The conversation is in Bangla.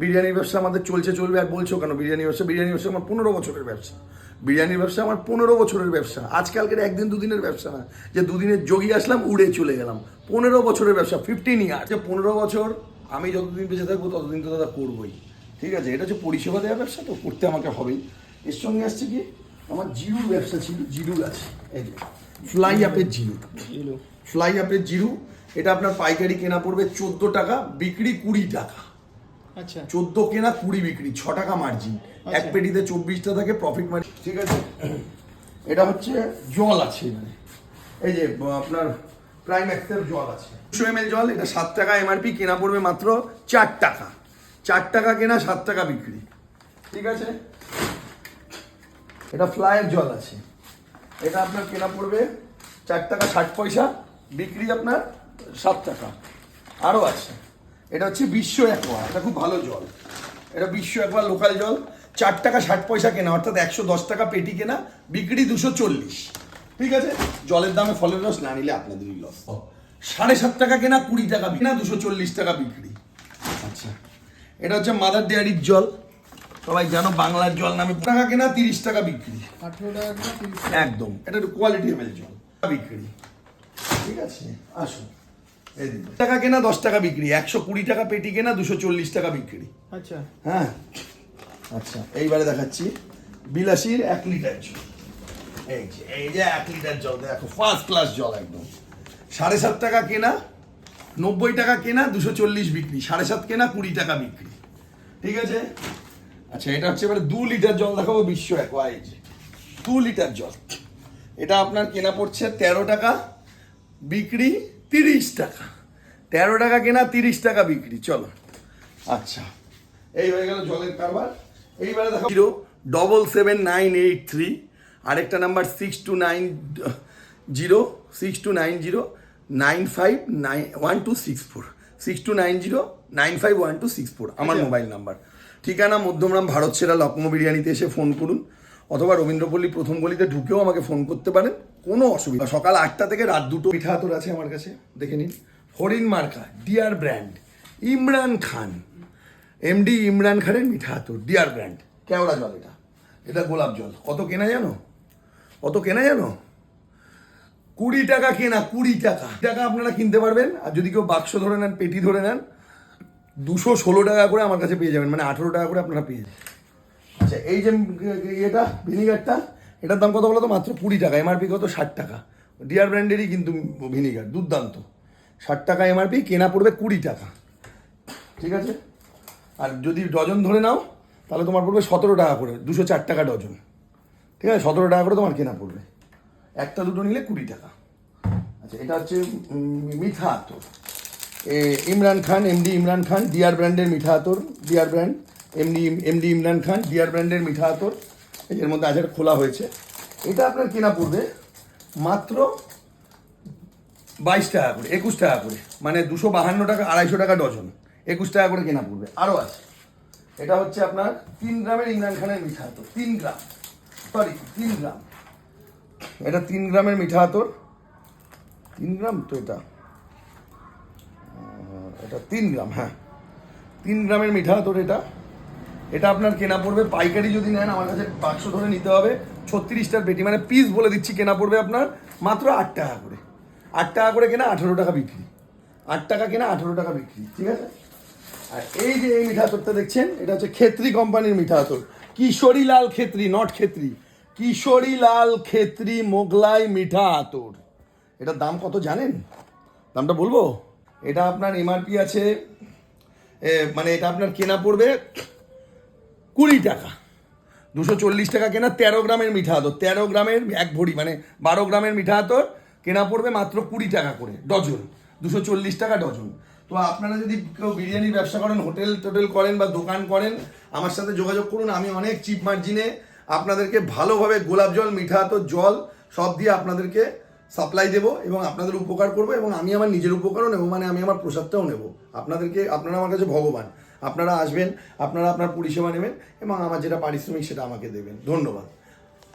বিরিয়ানির ব্যবসা আমাদের চলছে চলবে আর বলছো কেন বিরিয়ানি ব্যবসা? বিরিয়ানি ব্যবসা আমার পনেরো বছরের ব্যবসা। বিরিয়ানির ব্যবসা আমার পনেরো বছরের ব্যবসা। আজকালকের একদিন দুদিনের ব্যবসা না যে দুদিনের যোগী আসলাম উড়ে চলে গেলাম। পনেরো বছরের ব্যবসা ফিফটিন ইয়ার যে পনেরো বছর আমি যতদিন বেঁচে থাকব ততদিন তো দাদা করবোই। ঠিক আছে? এটা হচ্ছে পরিষেবা দেওয়ার ব্যবসা তো করতে আমাকে হবেই। এর সঙ্গে আসছে কি? আমার জিরুর ব্যবসা ছিল জিরু আছে এই যে ফ্লাই আপের জিরু। ফ্লাই আপের জিরু এটা আপনার পাইকারি কেনা পড়বে চোদ্দ টাকা বিক্রি কুড়ি টাকা। আচ্ছা। চোদ্দ কেনা কুড়ি বিক্রি ছ টাকা মার্জিন এক আচ্ছা। পেটিতে চব্বিশটা থাকে প্রফিট মার্জিন ঠিক আছে? এটা হচ্ছে জল আছে এখানে। এই যে আপনার প্রাইম এক্সের জল আছে। দুশো এম জল এটা সাত টাকা এমআরপি কেনা পড়বে মাত্র চার টাকা। চার টাকা কেনা সাত টাকা বিক্রি। ঠিক আছে? এটা ফ্লাইয়ের জল আছে। এটা আপনার কেনা পড়বে চার টাকা ষাট পয়সা বিক্রি আপনার সাত টাকা। আরও আছে। এটা হচ্ছে বিশ্ব একোয়া এটা খুব ভালো জল। এটা বিশ্ব একোয়া লোকাল জল চার টাকা ষাট পয়সা কেনা অর্থাৎ একশো দশ টাকা পেটি কেনা বিক্রি দুশো চল্লিশ। ঠিক আছে? জলের দামে ফলের রস না নিলে আপনাদেরই লস সাড়ে সাত টাকা কেনা কুড়ি টাকা কেনা দুশো চল্লিশ টাকা বিক্রি। আচ্ছা। এটা হচ্ছে মাদার ডেয়ারির জল। সবাই জানো বাংলার জল নামে টাকা কেনা তিরিশ টাকা বিক্রি। টাকা একদম এটা একটু কোয়ালিটি জল বিক্রি। ঠিক আছে? আসুন। টাকা কেনা দশ টাকা বিক্রি একশো কুড়ি টাকা পেটি কেনা দুশো চল্লিশ টাকা বিক্রি। আচ্ছা। হ্যাঁ? আচ্ছা এইবারে দেখাচ্ছি বিলাসীর এক লিটার জল। এই যে এই যে এক লিটার জল দেখো ফার্স্ট ক্লাস জল একদম। সাড়ে সাত টাকা কেনা নব্বই টাকা কেনা দুশো চল্লিশ বিক্রি। সাড়ে সাত কেনা কুড়ি টাকা বিক্রি। ঠিক আছে? আচ্ছা এটা হচ্ছে এবারে দু লিটার জল দেখাবো বিশ্ব এক যে দু লিটার জল। এটা আপনার কেনা পড়ছে তেরো টাকা বিক্রি তিরিশ টাকা। তেরো টাকা কেনা তিরিশ টাকা বিক্রি চলো। আচ্ছা এই হয়ে গেল জলের কারবার। এইবারে দেখো zero double seven nine eight three আরেকটা number six two nine zero six two nine zero nine five nine one two six four six two nine zero nine five one two six four আমার আচ্ছা। মোবাইল নাম্বার ঠিকানা মধ্যমরাম ভারত সেরা লক্ষ্ম বিরিয়ানিতে এসে ফোন করুন অথবা রবীন্দ্রপল্লী প্রথম গলিতে ঢুকেও আমাকে ফোন করতে পারেন। কোনো অসুবিধা সকাল আটটা থেকে রাত দুটো পিঠা হাতর আছে আমার কাছে, দেখে নিন। হরিণ মার্কা, deer brand, Imran Khan. MD Imran খানের মিঠা হাতুর ডিয়ার ব্র্যান্ড। কেওড়া জল এটা। এটা গোলাপ জল। কত কেনা জানো? কত কেনা জানো? কুড়ি টাকা কেনা, কুড়ি টাকা। টাকা আপনারা কিনতে পারবেন, আর যদি কেউ বাক্স ধরে নেন, পেটি ধরে নেন, দুশো ষোলো টাকা করে আমার কাছে পেয়ে যাবেন। মানে আঠেরো টাকা করে আপনারা পেয়ে যাবেন। আচ্ছা এই যে এটা ভিনিগারটা এটার দাম কত বলো তো মাত্র কুড়ি টাকা এমআরপি কত? ষাট টাকা। ডিয়ার ব্র্যান্ডেরই কিন্তু ভিনিগার দুর্দান্ত। ষাট টাকা এমআরপি কেনা পড়বে কুড়ি টাকা। ঠিক আছে? আর যদি ডজন ধরে নাও তাহলে তোমার পড়বে সতেরো টাকা করে দুশো চার টাকা ডজন। ঠিক আছে? সতেরো টাকা করে তোমার কেনা পড়বে। একটা দুটো নিলে কুড়ি টাকা। আচ্ছা এটা হচ্ছে মিঠা আতর। এ, ইমরান খান এমডি ইমরান খান ডিয়ার ব্র্যান্ডের মিঠা আতর deer brand MD MD Imran Khan deer ব্র্যান্ডের মিঠা আতর। এর মধ্যে আজের খোলা হয়েছে। এটা আপনার কেনা পড়বে মাত্র বাইশ টাকা করে, একুশ টাকা করে মানে দুশো বাহান্ন টাকা, আড়াইশো টাকা ডজন। একুশ টাকা করে কেনা পড়বে। আরও আছে। এটা হচ্ছে আপনার তিন গ্রামের ইমরান খানের মিঠা আতর, তিন গ্রাম। সরি তিন গ্রাম। এটা তিন গ্রামের মিঠা আতর। তিন গ্রাম তো এটা। এটা তিন গ্রাম হ্যাঁ। তিন গ্রামের মিঠা আতর এটা। এটা আপনার কেনা পড়বে, পাইকারি যদি নেন, আমার কাছে বাক্স ধরে নিতে হবে। ছত্রিশটার পেটি মানে পিস বলে দিচ্ছি, কেনা পড়বে আপনার মাত্র আট টাকা করে। আট টাকা করে কেনা আঠেরো টাকা বিক্রি। আট টাকা কেনা আঠেরো টাকা বিক্রি, ঠিক আছে? আর এই যে এই মিঠা আতরটা দেখছেন, এটা হচ্ছে খেত্রি কোম্পানির মিঠা আতর কিশোরী লাল খেত্রি নট খেত্রি কিশোরী লাল খেত্রি মোগলাই মিঠা আতর এটার দাম কত জানেন? দামটা বলব? এটা আপনার এমআরপি আছে মানে এটা আপনার কেনা পড়বে কুড়ি টাকা। দুশো চল্লিশ টাকা কেনা তেরো গ্রামের মিঠা আতর। তেরো গ্রামের এক ভরি মানে বারো গ্রামের মিঠা আতর, কেনা পড়বে মাত্র কুড়ি টাকা করে, ডজন। দুশো চল্লিশ টাকা ডজন। তো আপনারা যদি কেউ বিরিয়ানির ব্যবসা করেন, হোটেল টোটেল করেন বা দোকান করেন, আমার সাথে যোগাযোগ করুন, আমি অনেক চিপ মার্জিনে আপনাদেরকে ভালোভাবে গোলাপ জল, মিঠা আতর, জল সব দিয়ে আপনাদেরকে সাপ্লাই দেবো এবং আপনাদের উপকার করব এবং আমি আমার নিজের উপকারও নেব মানে আমি আমার প্রসাদটাও নেব। আপনাদেরকে, আপনারা আমার কাছে ভগবান। আপনারা আসবেন আপনারা আপনার পরিষেবা নেবেন এবং আমার যেটা পারিশ্রমিক সেটা আমাকে দেবেন। ধন্যবাদ।